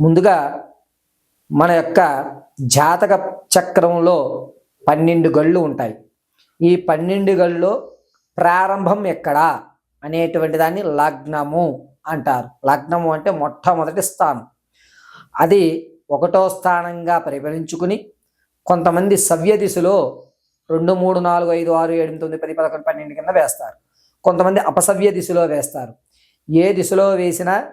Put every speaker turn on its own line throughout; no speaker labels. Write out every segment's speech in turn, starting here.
ముందుగా మన యొక్క జాతక చక్రంలో పన్నెండు గళ్ళు ఉంటాయి. ఈ పన్నెండు గళ్ళలో ప్రారంభం ఎక్కడా? అనేటువంటి దాన్ని లగ్నము అంటారు. లగ్నము అంటే మొట్టమొదటి స్థానం. అది ఒకటో స్థానంగా పరిగణించుకుని కొంతమంది సవ్య దిశలో రెండు మూడు నాలుగు ఐదు ఆరు ఏడు తొమ్మిది పది పదకొండు పన్నెండు కింద వేస్తారు. కొంతమంది అపసవ్య దిశలో వేస్తారు. ఏ దిశలో వేసినా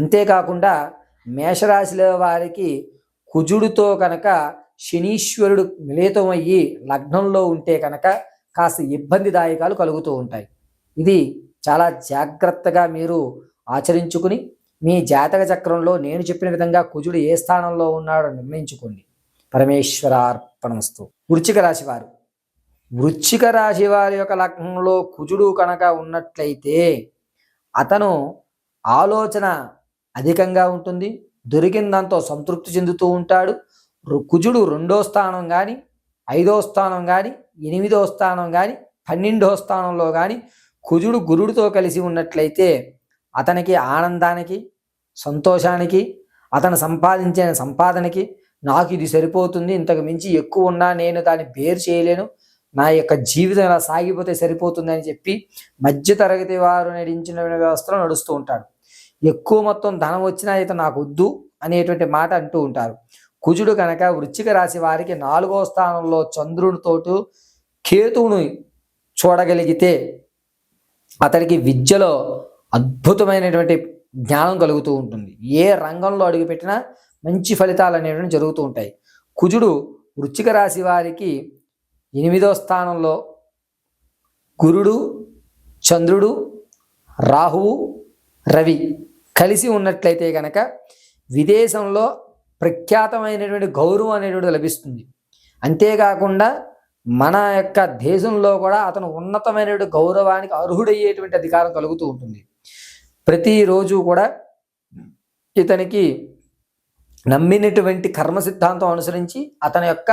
అంతేకాకుండా మేషరాశిలో వారికి కుజుడితో కనుక శనీశ్వరుడు మిళితమయ్యి లగ్నంలో ఉంటే కనుక కాస్త ఇబ్బందిదాయకాలు కలుగుతూ ఉంటాయి. ఇది చాలా జాగ్రత్తగా మీరు ఆచరించుకుని మీ జాతక చక్రంలో నేను చెప్పిన విధంగా కుజుడు ఏ స్థానంలో ఉన్నాడో నిర్ణయించుకోండి. పరమేశ్వరార్పణమస్తు. వృచ్చిక రాశి వారు. వృచ్చిక రాశి వారి యొక్క లగ్నంలో కుజుడు కనుక ఉన్నట్లయితే అతను ఆలోచన అధికంగా ఉంటుంది. దొరికిన దాంతో సంతృప్తి చెందుతూ ఉంటాడు. కుజుడు రెండో స్థానం కానీ ఐదో స్థానం కానీ ఎనిమిదో స్థానం కానీ పన్నెండో స్థానంలో కానీ కుజుడు గురుడితో కలిసి ఉన్నట్లయితే అతనికి ఆనందానికి సంతోషానికి అతను సంపాదించిన సంపాదనకి నాకు ఇది సరిపోతుంది. ఇంతకు మించి ఎక్కువ ఉన్నా నేను దాన్ని బేరు చేయలేను. నా యొక్క జీవితం ఇలా సాగిపోతే సరిపోతుంది అని చెప్పి మధ్యతరగతి వారు నడించిన వ్యవస్థలో నడుస్తూ ఉంటాడు. ఎక్కువ మొత్తం ధనం వచ్చినా అయితే నాకు వద్దు అనేటువంటి మాట అంటూ ఉంటారు. కుజుడు కనుక వృచ్చిక రాశి వారికి నాలుగో స్థానంలో చంద్రునితోటు కేతువుని చూడగలిగితే అతడికి విద్యలో అద్భుతమైనటువంటి జ్ఞానం కలుగుతూ ఉంటుంది. ఏ రంగంలో అడుగుపెట్టినా మంచి ఫలితాలు అనేటువంటి జరుగుతూ ఉంటాయి. కుజుడు వృచ్చిక రాశి వారికి ఎనిమిదో స్థానంలో గురుడు చంద్రుడు రాహువు రవి కలిసి ఉన్నట్లయితే కనుక విదేశంలో ప్రఖ్యాతమైనటువంటి గౌరవం అనేటువంటి లభిస్తుంది. అంతేకాకుండా మన యొక్క దేశంలో కూడా అతను ఉన్నతమైనటువంటి గౌరవానికి అర్హుడయ్యేటువంటి అధికారం కలుగుతూ ఉంటుంది. ప్రతిరోజు కూడా ఇతనికి నమ్మినటువంటి కర్మ సిద్ధాంతం అనుసరించి అతని యొక్క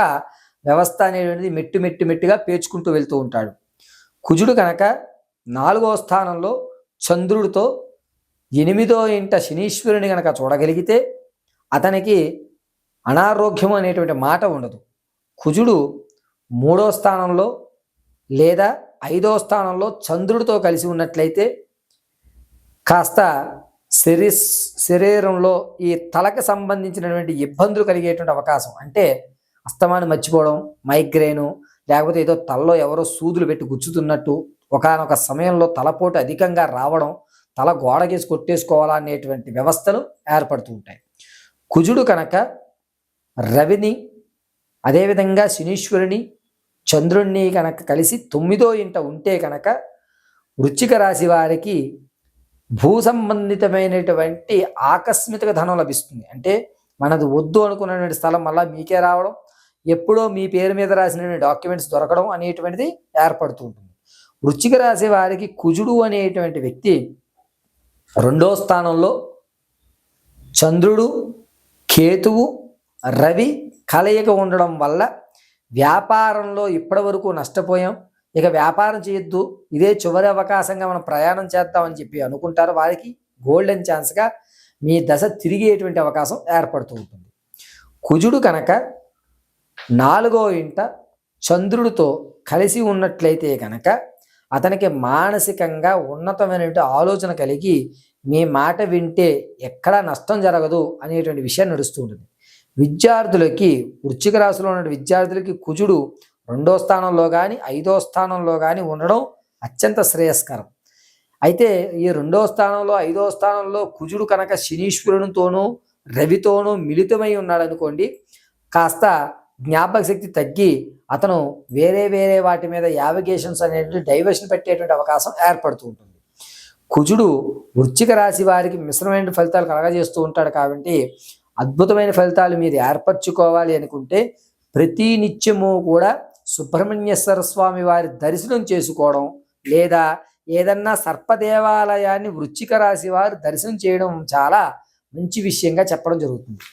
వ్యవస్థ అనేటువంటిది మెట్టు మెట్టు మెట్టుగా పేర్చుకుంటూ వెళ్తూ ఉంటాడు. కుజుడు కనుక నాలుగవ స్థానంలో చంద్రుడితో ఎనిమిదో ఇంట శనీశ్వరుని గనక చూడగలిగితే అతనికి అనారోగ్యం అనేటువంటి మాట ఉండదు. కుజుడు మూడో స్థానంలో లేదా ఐదో స్థానంలో చంద్రుడితో కలిసి ఉన్నట్లయితే కాస్త శరీ శరీరంలో ఈ తలకు సంబంధించినటువంటి ఇబ్బందులు కలిగేటువంటి అవకాశం. అంటే అస్తమానం మర్చిపోవడం మైగ్రేను లేకపోతే ఏదో తలలో ఎవరో సూదులు పెట్టి గుచ్చుతున్నట్టు ఒకానొక సమయంలో తలపోటు అధికంగా రావడం తల గోడకేసి కొట్టేసుకోవాలా అనేటువంటి వ్యవస్థలు ఏర్పడుతూ ఉంటాయి. కుజుడు కనుక రవిని అదేవిధంగా శనీశ్వరుని చంద్రుణ్ణి కనుక కలిసి తొమ్మిదో ఇంట ఉంటే కనుక వృచ్చిక రాశి వారికి భూ సంబంధితమైనటువంటి ఆకస్మిక ధనం లభిస్తుంది. అంటే మనది వద్దు అనుకున్నటువంటి స్థలం మళ్ళీ మీకే రావడం ఎప్పుడో మీ పేరు మీద రాసిన డాక్యుమెంట్స్ దొరకడం అనేటువంటిది ఏర్పడుతూ ఉంటుంది. వృచ్చిక రాశి వారికి కుజుడు అనేటువంటి వ్యక్తి రెండో స్థానంలో చంద్రుడు కేతువు రవి కలయిక ఉండడం వల్ల వ్యాపారంలో ఇప్పటివరకు నష్టపోయాం. ఇక వ్యాపారం చేయొద్దు. ఇదే చివరి అవకాశంగా మనం ప్రయాణం చేద్దామని చెప్పి అనుకుంటారు. వారికి గోల్డెన్ ఛాన్స్గా మీ దశ తిరిగేటువంటి అవకాశం ఏర్పడుతూ ఉంటుంది. కుజుడు కనుక నాలుగో ఇంట చంద్రుడితో కలిసి ఉన్నట్లయితే కనుక అతనికి మానసికంగా ఉన్నతమైనటువంటి ఆలోచన కలిగి మీ మాట వింటే ఎక్కడా నష్టం జరగదు అనేటువంటి విషయం నడుస్తూ ఉంటుంది. విద్యార్థులకి వృచ్చిక రాశిలో ఉన్న విద్యార్థులకి కుజుడు రెండో స్థానంలో కానీ ఐదో స్థానంలో కానీ ఉండడం అత్యంత శ్రేయస్కరం. అయితే ఈ రెండో స్థానంలో ఐదో స్థానంలో కుజుడు కనుక శనీశ్వరునితోనూ రవితోనూ మిళితమై ఉన్నాడనుకోండి కాస్త జ్ఞాపక శక్తి తగ్గి అతను వేరే వేరే వాటి మీద యావిగేషన్స్ అనేటువంటి డైవర్షన్ పెట్టేటువంటి అవకాశం ఏర్పడుతూ ఉంటుంది. కుజుడు వృచ్చిక రాశి వారికి మిశ్రమైన ఫలితాలు కలగజేస్తూ ఉంటాడు కాబట్టి అద్భుతమైన ఫలితాలు మీరు ఏర్పరచుకోవాలి అనుకుంటే ప్రతి నిత్యము కూడా సుబ్రహ్మణ్యేశ్వర స్వామి వారి దర్శనం చేసుకోవడం లేదా ఏదన్నా సర్పదేవాలయాన్ని వృచ్చిక రాశి వారు దర్శనం చేయడం చాలా మంచి విషయంగా చెప్పడం జరుగుతుంది.